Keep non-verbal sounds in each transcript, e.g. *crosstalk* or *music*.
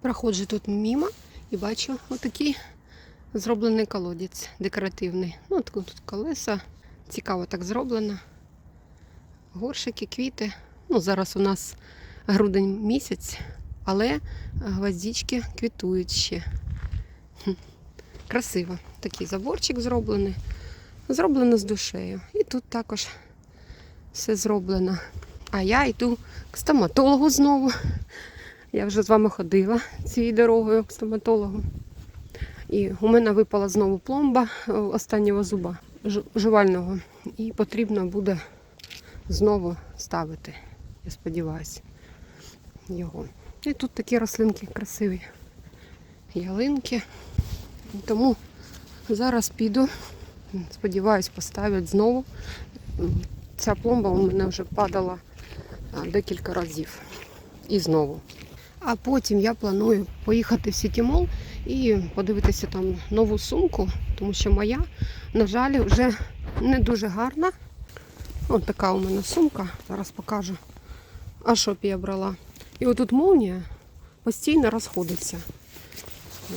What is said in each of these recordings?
Проходжу тут мимо і бачу отакий зроблений колодязь декоративний. Ну, тут колеса. Цікаво так зроблено. Горшики, квіти. Ну, зараз у нас грудень місяць, але гвоздички квітують ще. Красиво. Такий заборчик зроблений. Зроблено з душею. І тут також все зроблено. А я йду к стоматологу знову. Я вже з вами ходила цією дорогою к стоматологу. І у мене випала знову пломба е, останнього зуба жувального. І потрібно буде знову ставити, я сподіваюся, його. І тут такі рослинки красиві. Ялинки. Тому зараз піду. Сподіваюсь, поставлять знову. Ця пломба у мене вже падала декілька разів. І знову. А потім я планую поїхати в Сітімол і подивитися там нову сумку, тому що моя, на жаль, вже не дуже гарна. Ось така у мене сумка, зараз покажу. А б я брала? І отут молнія постійно розходиться.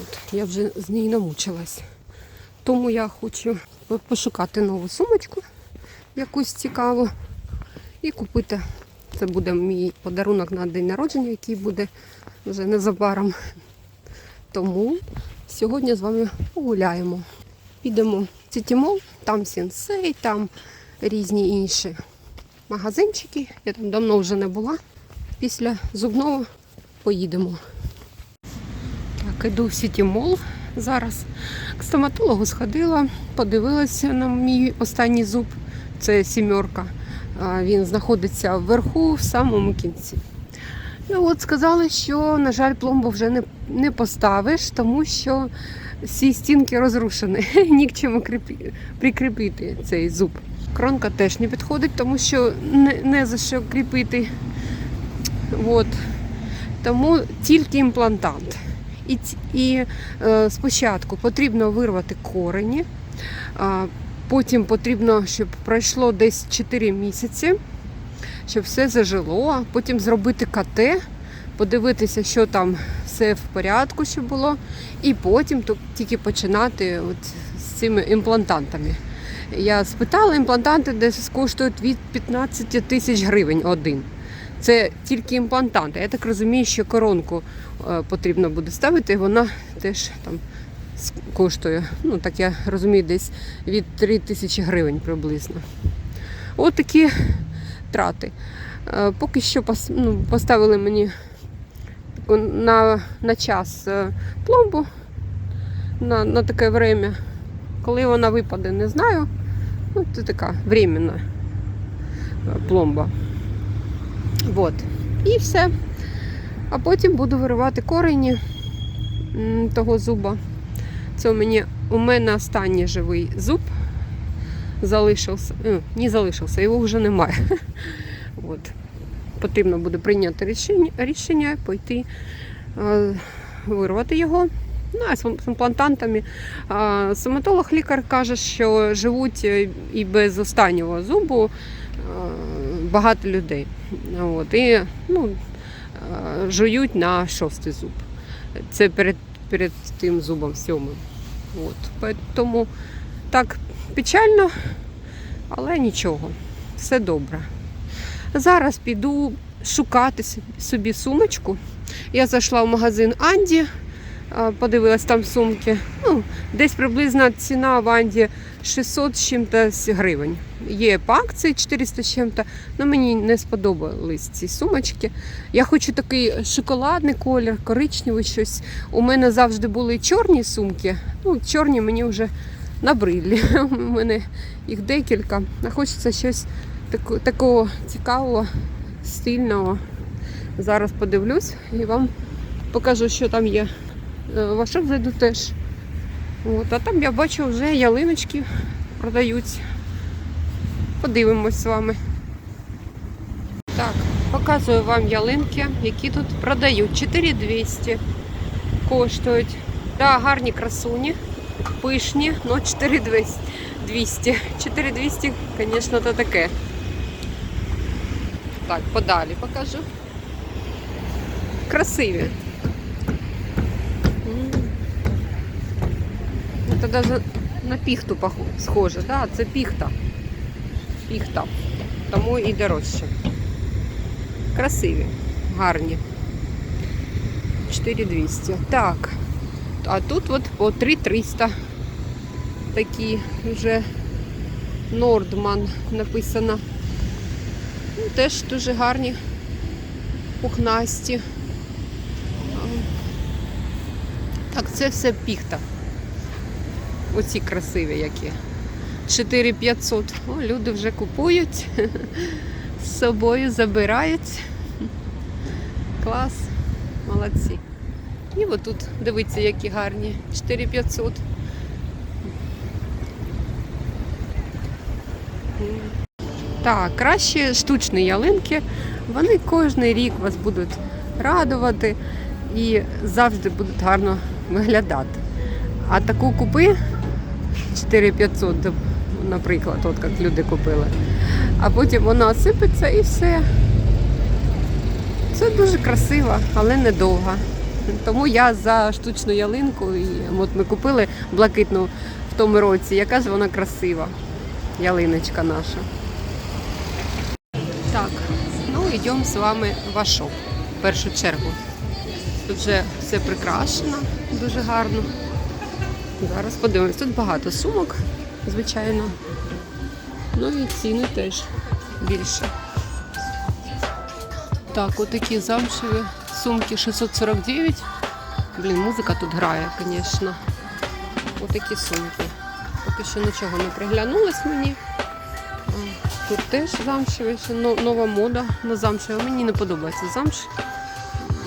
От, я вже з неї намучилась. Тому я хочу пошукати нову сумочку, якусь цікаву, і купити. Це буде мій подарунок на день народження, який буде вже незабаром. Тому сьогодні з вами погуляємо. Підемо в Сітімол, там сенсей, там різні інші магазинчики. Я там давно вже не була. Після зубного поїдемо. Так, іду в Сітімол зараз. К стоматологу сходила, подивилася на мій останній зуб. Це сімерка. Він знаходиться вверху, в самому кінці. І от сказали, що, на жаль, пломбу вже не, не поставиш, тому що всі стінки розрушені. *laughs* Ні к чому кріпі- прикріпити цей зуб. Кронка теж не підходить, тому що не, не за що кріпити. От. Тому тільки імплантант. І, і е, спочатку потрібно вирвати корені, а, потім потрібно, щоб пройшло десь 4 місяці, щоб все зажило, потім зробити КТ, подивитися, що там все в порядку, щоб було, і потім тільки починати от з цими імплантантами. Я спитала, імплантанти десь коштують від 15 тисяч гривень один. Це тільки імплантанти. Я так розумію, що коронку е, потрібно буде ставити, і вона теж там коштує, ну так я розумію, десь від 3 тисячі гривень приблизно. От такі трати. Е, Поки що ну, поставили мені на, на час е, пломбу на, на таке время. Коли вона випаде, не знаю. Ну, це така временна е, пломба. Вот. І все. А потім буду виривати корені того зуба. Це у мене, у мене останній живий зуб залишився. Не залишився, його вже немає. *laughs* От. Потрібно буде прийняти рішення, рішення пойти е, вирвати його. Ну, а з імплантантами. А, Стоматолог лікар каже, що живуть е, і без останнього зубу е, багато людей. От, і ну, жують на шостий зуб. Це перед, перед тим зубом сьомим. От. Тому так печально, але нічого, все добре. Зараз піду шукати собі- сумочку. Я зайшла в магазин Анді, подивилась там сумки. Ну, десь приблизно ціна в Анді 600 з чим-то гривень. Є по акції 400 з чим-то, але мені не сподобались ці сумочки. Я хочу такий шоколадний колір, коричневий щось. У мене завжди були чорні сумки. Ну, чорні мені вже набридлі. *laughs* У мене їх декілька. А хочеться щось такого цікавого, стильного. Зараз подивлюсь і вам покажу, що там є. Е, В зайду теж. От, а там я бачу вже ялиночки продаються. Подивимось з вами. Так, показую вам ялинки, які тут продають. 4200 коштують. Да, гарні красуні, пишні, але 4200. 4200, звісно, то таке. Так, подалі покажу. Красиві. Ну, це навіть на піхту схоже, да? це піхта. Піхта. Тому і дорожче. Красиві, гарні. 4200. Так. А тут от по 3300. Такі вже Нордман написано. Ну, теж дуже гарні, пухнасті. Так, це все піхта. Оці красиві які. 4500. О, люди вже купують. *laughs* З собою забирають. Клас. Молодці. І отут, дивіться, які гарні. 4500. Так, кращі штучні ялинки. Вони кожен рік вас будуть радувати і завжди будуть гарно виглядати. А таку купи 4500, наприклад, от як люди купили. А потім вона сипеться і все. Це дуже красиво, але недовго. Тому я за штучну ялинку. І от ми купили блакитну в тому році. Яка ж вона красива, ялиночка наша. Так, ну йдемо з вами в Ашоп в першу чергу. Тут вже все прикрашено дуже гарно. Зараз подивимось. Тут багато сумок, звичайно. Ну і ціни теж більше. Так, отакі замшеві сумки 649. Блін, музика тут грає, звісно. Отакі сумки. Поки що нічого не приглянулось мені. Тут теж замшеві, нова мода на замшеві. Мені не подобається замш.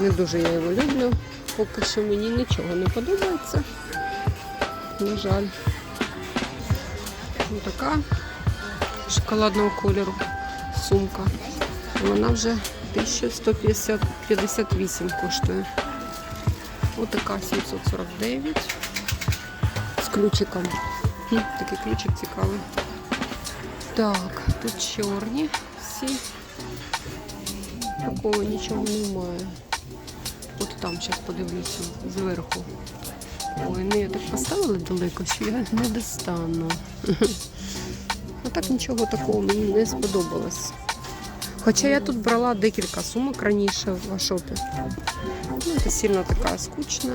Не дуже я його люблю. Поки що мені нічого не подобається. На жаль. Ось така шоколадного кольору сумка. Вона вже 1158 коштує. Ось така 749 з ключиком. Такий ключик цікавий. Так, тут чорні всі. Такого нічого немає. От там зараз подивлюся зверху. Ой, ну я так поставила далеко, що я не достану. *laughs* А так нічого такого мені не сподобалось. Хоча я тут брала декілька сумок раніше в Ашопі. Ну, це сильно така скучна.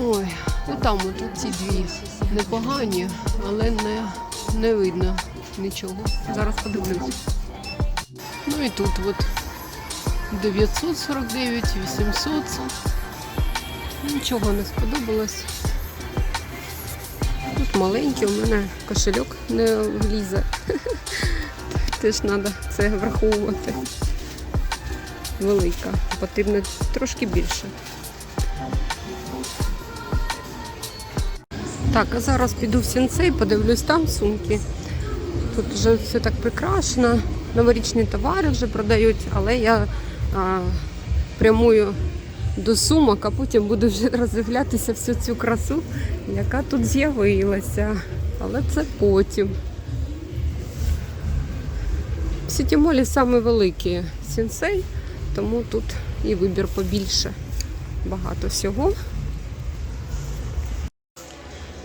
Ой, ну там от ці дві непогані, але не, не видно нічого. Зараз подивлюсь. Ну і тут от 949, 800. Нічого не сподобалось. Тут маленький, у мене кошельок не влізе. *laughs* Теж треба це враховувати. Велика. Потрібно трошки більше. Так, а зараз піду в сінцей, подивлюсь там сумки. Тут вже все так прикрашено. Новорічні товари вже продають, але я а, прямую до сумок, а потім буду вже *laughs* роздивлятися всю цю красу, яка тут з'явилася. Але це потім. В Сітімолі саме великі сінсей, тому тут і вибір побільше. Багато всього.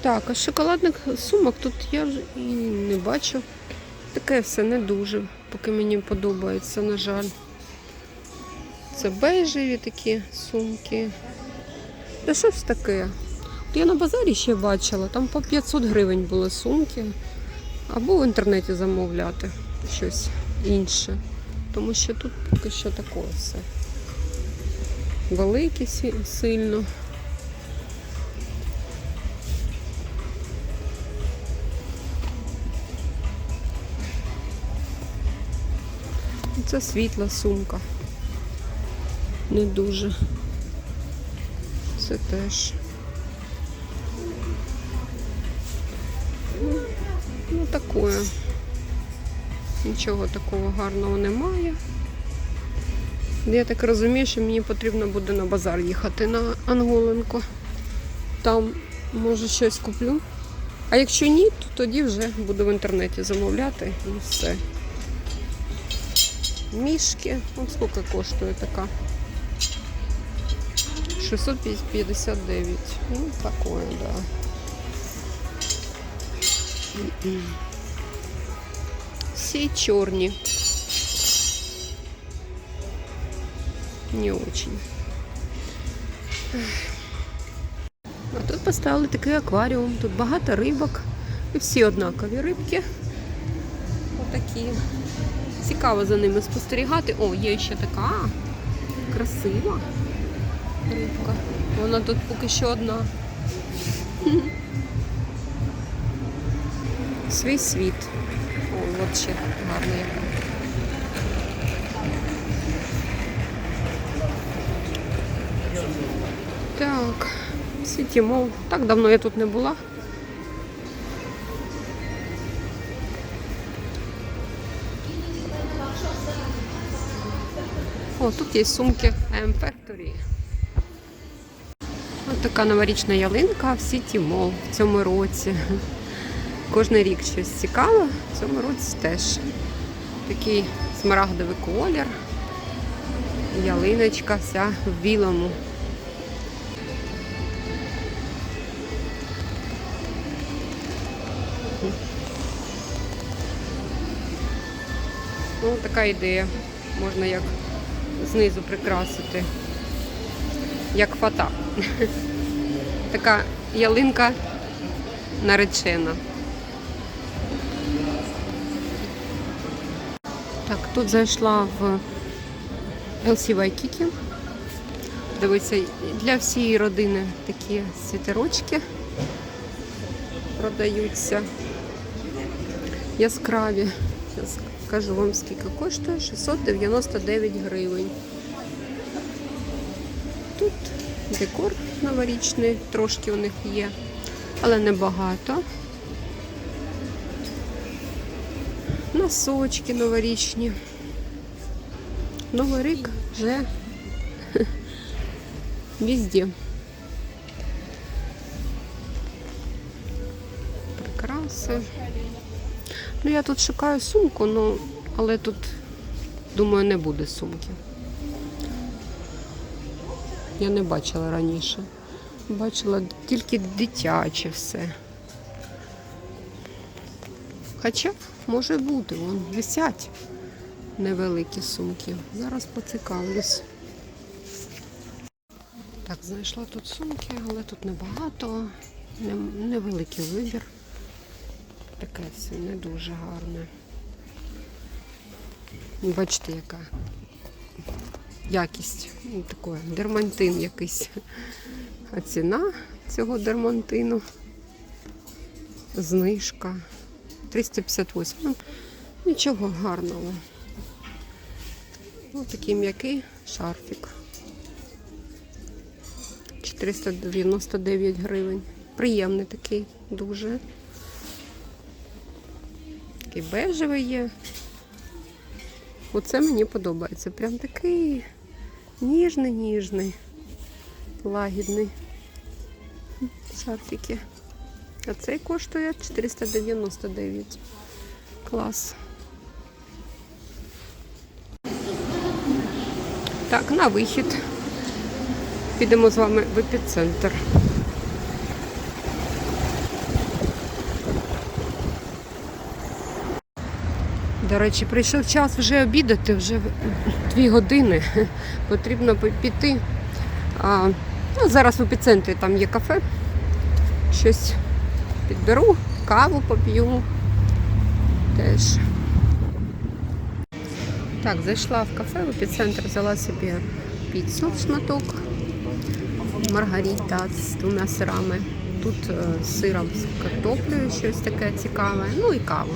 Так, а шоколадних сумок тут я і не бачу. Таке все не дуже, поки мені подобається, на жаль. Це бежеві такі сумки. Та щось таке. Я на базарі ще бачила, там по 500 гривень були сумки. Або в інтернеті замовляти щось інше. Тому що тут поки що таке все. Великі сильно. Це світла сумка. Не дуже. Це теж. Ну, ну такое. Нічого такого гарного немає. Я так розумію, що мені потрібно буде на базар їхати на Анголенко. Там може щось куплю. А якщо ні, то тоді вже буду в інтернеті замовляти і все. Мішки. Ось скільки коштує така 659. Ну, такое, да. Все черные. Не очень. А тут поставили такий акваріум. Тут багато рибок. І всі однакові рибки. Отакі. Цікаво за ними спостерігати. О, є ще така красива рибка. Вона тут поки що одна. Свій світ. Ще гарна. Так, Сіті Мол. Так давно я тут не була. О, тут є сумки Factory. Ось така новорічна ялинка в Сіті Мол в цьому році. Кожний рік щось цікаве, в цьому році теж. Такий смарагдовий колір. Ялиночка вся в білому. Ну, така ідея. Можна як знизу прикрасити. Як фата. *laughs* Така ялинка наречена. Так, тут зайшла в LC Waikiki. Дивіться, для всієї родини такі світерочки продаються. Яскраві. Зараз кажу вам, скільки коштує. 699 гривень. Тут декор новорічний, трошки у них є, але небагато. Носочки новорічні. Новий рік вже *laughs* везде. Прикраси. Ну, я тут шукаю сумку, ну, але тут, думаю, не буде сумки. Я не бачила раніше. Бачила тільки дитяче все. Хоча може бути, вон висять невеликі сумки. Зараз поцікавлюсь. Так, знайшла тут сумки, але тут небагато, невеликий вибір. Таке все не дуже гарне. Бачите, яка якість. Ну, такий дермантин якийсь. А ціна цього дермантину. Знижка. 358. Ну, нічого гарного. Ось такий м'який шарфік. 499 гривень. Приємний такий, дуже. Такий бежевий є. Оце мені подобається. Прям такий ніжний, ніжний, лагідний. Шарфіки. А цей коштує 499. Клас. Так, на вихід. Підемо з вами в епіцентр. До речі, прийшов час вже обідати, вже дві години. Потрібно піти. А, ну, зараз в епіцентрі там є кафе. Щось підберу, каву поп'ю. Теж. Так, зайшла в кафе, в епіцентр, взяла собі піцу шматок. Маргарита з двома сирами. Тут е, з сиром з картоплею щось таке цікаве. Ну і каву.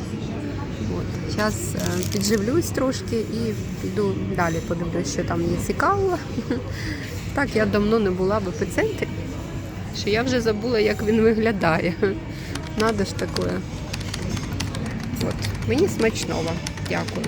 От. Зараз підживлюсь трошки і піду далі подивлюсь, що там є цікавого. *laughs* Так, я давно не була в епіцентрі, що я вже забула, як він виглядає. Надо ж такое. От. Мені смачного. Дякую.